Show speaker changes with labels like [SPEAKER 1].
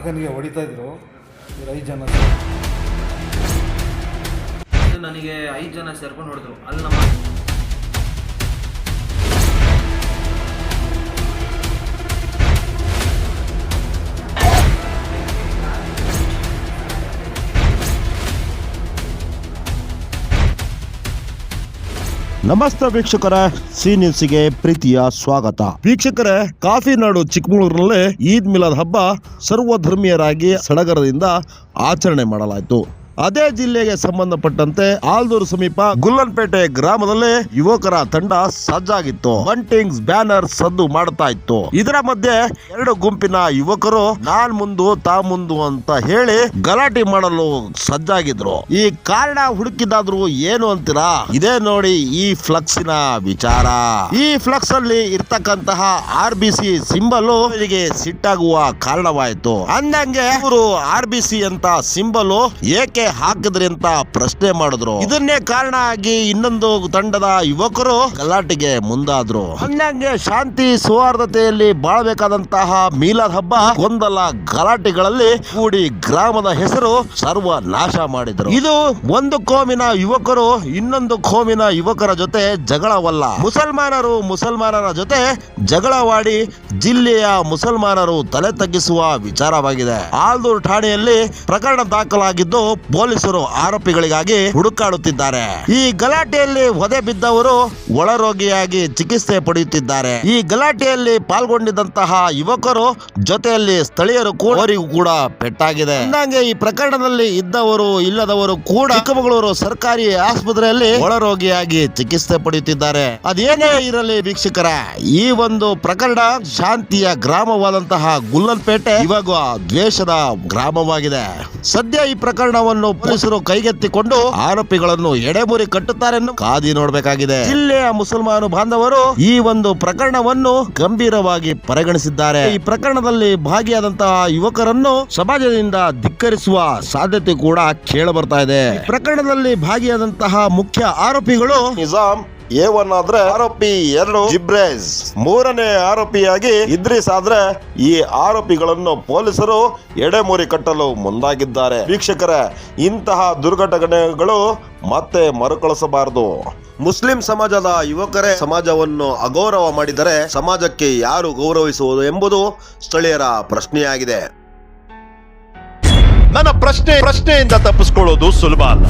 [SPEAKER 1] ಯುವಕನಿಗೆ ಹೊಡಿತಾ ಇದ್ರು. ಇವ್ರು ಐದು ಜನ
[SPEAKER 2] ನನಗೆ ಐದು ಜನ ಸೇರ್ಕೊಂಡು ಹೊಡೆದ್ರು. ಅಲ್ಲಿ ನಮ್ಮ
[SPEAKER 3] ನಮಸ್ತೆ ವೀಕ್ಷಕರ, ಸಿ ನ್ಯೂಸ್ಗೆ ಪ್ರೀತಿಯ ಸ್ವಾಗತ. ವೀಕ್ಷಕರೇ, ಕಾಫಿ ನಾಡು ಚಿಕ್ಕಮಗಳೂರಿನಲ್ಲಿ ಈದ್ ಮಿಲಾದ್ ಹಬ್ಬ ಸರ್ವಧರ್ಮೀಯರಾಗಿ ಸಡಗರದಿಂದ ಆಚರಣೆ ಮಾಡಲಾಯಿತು. ಅದೇ ಜಿಲ್ಲೆಗೆ ಸಂಬಂಧಪಟ್ಟಂತೆ ಆಲ್ದೂರು ಸಮೀಪ ಗುಲ್ಲನ್ಪೇಟೆ ಗ್ರಾಮದಲ್ಲಿ ಯುವಕರ ತಂಡ ಸಜ್ಜಾಗಿತ್ತು. ಬಂಟಿಂಗ್ಸ್ ಬ್ಯಾನರ್ ಸದ್ದು ಮಾಡ್ತಾ ಇತ್ತು. ಇದರ ಮಧ್ಯೆ ಎರಡು ಗುಂಪಿನ ಯುವಕರು ನಾನ್ ಮುಂದು, ತಾ ಮುಂದು ಅಂತ ಹೇಳಿ ಗಲಾಟೆ ಮಾಡಲು ಸಜ್ಜಾಗಿದ್ರು. ಈ ಕಾರಣ ಹುಡುಕಿದಾದ್ರು ಏನು ಅಂತೀರಾ? ಇದೇ ನೋಡಿ ಈ ಫ್ಲಕ್ಸಿನ ವಿಚಾರ. ಈ ಫ್ಲಕ್ಸ್ ಅಲ್ಲಿ ಇರ್ತಕ್ಕಂತಹ ಆರ್ ಬಿ ಸಿ ಸಿಂಬಲ್ ಸಿಟ್ಟಾಗುವ ಕಾರಣವಾಯಿತು. ಅಂದಂಗೆ ಇವರು ಆರ್ ಬಿ ಸಿ ಅಂತ ಸಿಂಬಲ್ ಏಕೆ ಹಾಕಿದ್ರಿ ಅಂತ ಪ್ರಶ್ನೆ ಮಾಡಿದ್ರು. ಇದನ್ನೇ ಕಾರಣ ಆಗಿ ಇನ್ನೊಂದು ತಂಡದ ಯುವಕರು ಗಲಾಟೆಗೆ ಮುಂದಾದ್ರು. ಹಂಗಂಗೆ ಶಾಂತಿ ಸೌಹಾರ್ದತೆಯಲ್ಲಿ ಬಾಳ್ಬೇಕಾದಂತಹ ಮೀಲಾದ್ ಹಬ್ಬ ಗೊಂದಲ ಗಲಾಟೆಗಳಲ್ಲಿ ಕೂಡಿ ಗ್ರಾಮದ ಹೆಸರು ಸರ್ವ ನಾಶ ಮಾಡಿದ್ರು. ಇದು ಒಂದು ಕೋಮಿನ ಯುವಕರು ಇನ್ನೊಂದು ಕೋಮಿನ ಯುವಕರ ಜೊತೆ ಜಗಳವಲ್ಲ. ಮುಸಲ್ಮಾನರು ಮುಸಲ್ಮಾನರ ಜೊತೆ ಜಗಳವಾಡಿ ಜಿಲ್ಲೆಯ ಮುಸಲ್ಮಾನರು ತಲೆ ತಗ್ಗಿಸುವ ವಿಚಾರವಾಗಿದೆ. ಆಲ್ದೂರ್ ಠಾಣೆಯಲ್ಲಿ ಪ್ರಕರಣ ದಾಖಲಾಗಿದ್ದು ಪೊಲೀಸರು ಆರೋಪಿಗಳಿಗಾಗಿ ಹುಡುಕಾಡುತ್ತಿದ್ದಾರೆ. ಈ ಗಲಾಟೆಯಲ್ಲಿ ಒದೆ ಬಿದ್ದವರು ಒಳರೋಗಿಯಾಗಿ ಚಿಕಿತ್ಸೆ ಪಡೆಯುತ್ತಿದ್ದಾರೆ. ಈ ಗಲಾಟೆಯಲ್ಲಿ ಪಾಲ್ಗೊಂಡಿದ್ದಂತಹ ಯುವಕರು ಜೊತೆಯಲ್ಲಿ ಸ್ಥಳೀಯರು ಕೂಡ ಅವರಿಗೂ ಕೂಡ ಪೆಟ್ಟಾಗಿದೆ. ಅಂದಂಗೆ ಈ ಪ್ರಕರಣದಲ್ಲಿ ಇದ್ದವರು ಇಲ್ಲದವರು ಕೂಡ ಚಿಕ್ಕಮಗಳೂರು ಸರ್ಕಾರಿ ಆಸ್ಪತ್ರೆಯಲ್ಲಿ ಒಳರೋಗಿಯಾಗಿ ಚಿಕಿತ್ಸೆ ಪಡೆಯುತ್ತಿದ್ದಾರೆ. ಅದೇನೇ ಇರಲಿ ವೀಕ್ಷಕರ, ಈ ಒಂದು ಪ್ರಕರಣ ಶಾಂತಿಯ ಗ್ರಾಮವಾದಂತಹ ಗುಲ್ಲನ್ಪೇಟೆ, ಇವಾಗ ದ್ವೇಷದ ಗ್ರಾಮವಾಗಿದೆ. ಸದ್ಯ ಈ ಪ್ರಕರಣವನ್ನು ಪೊಲೀಸರು ಕೈಗೆತ್ತಿಕೊಂಡು ಆರೋಪಿಗಳನ್ನು ಎಡೆಮುರಿ ಕಟ್ಟುತ್ತಾರೆ ಕಾದಿ ನೋಡಬೇಕಾಗಿದೆ. ಜಿಲ್ಲೆಯ ಮುಸಲ್ಮಾನ ಬಾಂಧವರು ಈ ಒಂದು ಪ್ರಕರಣವನ್ನು ಗಂಭೀರವಾಗಿ ಪರಿಗಣಿಸಿದ್ದಾರೆ. ಈ ಪ್ರಕರಣದಲ್ಲಿ ಭಾಗಿಯಾದಂತಹ ಯುವಕರನ್ನು ಸಮಾಜದಿಂದ ಧಿಕ್ಕರಿಸುವ ಸಾಧ್ಯತೆ ಕೂಡ ಕೇಳ ಬರ್ತಾ ಇದೆ ಪ್ರಕರಣದಲ್ಲಿ ಭಾಗಿಯಾದಂತಹ ಮುಖ್ಯ ಆರೋಪಿಗಳು ನಿಜಾಂ ಎ ಒನ್ ಆದ್ರೆ ಆರೋಪಿ ಎರಡು ಜಿಬ್ರೇಜ್ ಮೂರನೇ ಆರೋಪಿಯಾಗಿ ಇದ್ರಿಸ್ ಆದ್ರೆ ಈ ಆರೋಪಿಗಳನ್ನು ಪೊಲೀಸರು ಎಡೆಮೂರಿ ಕಟ್ಟಲು ಮುಂದಾಗಿದ್ದಾರೆ. ವೀಕ್ಷಕರ, ಇಂತಹ ದುರ್ಘಟನೆಗಳು ಮತ್ತೆ ಮರುಕಳಿಸಬಾರದು. ಮುಸ್ಲಿಂ ಸಮಾಜದ ಯುವಕರೇ, ಸಮಾಜವನ್ನು ಅಗೌರವ ಮಾಡಿದರೆ ಸಮಾಜಕ್ಕೆ ಯಾರು ಗೌರವಿಸುವುದು ಎಂಬುದು ಸ್ಥಳೀಯರ ಪ್ರಶ್ನೆಯಾಗಿದೆ.
[SPEAKER 4] ನನ್ನ ಪ್ರಶ್ನೆ, ಪ್ರಶ್ನೆಯಿಂದ ತಪ್ಪಿಸ್ಕೊಳ್ಳೋದು ಸುಲಭ ಅಲ್ಲ.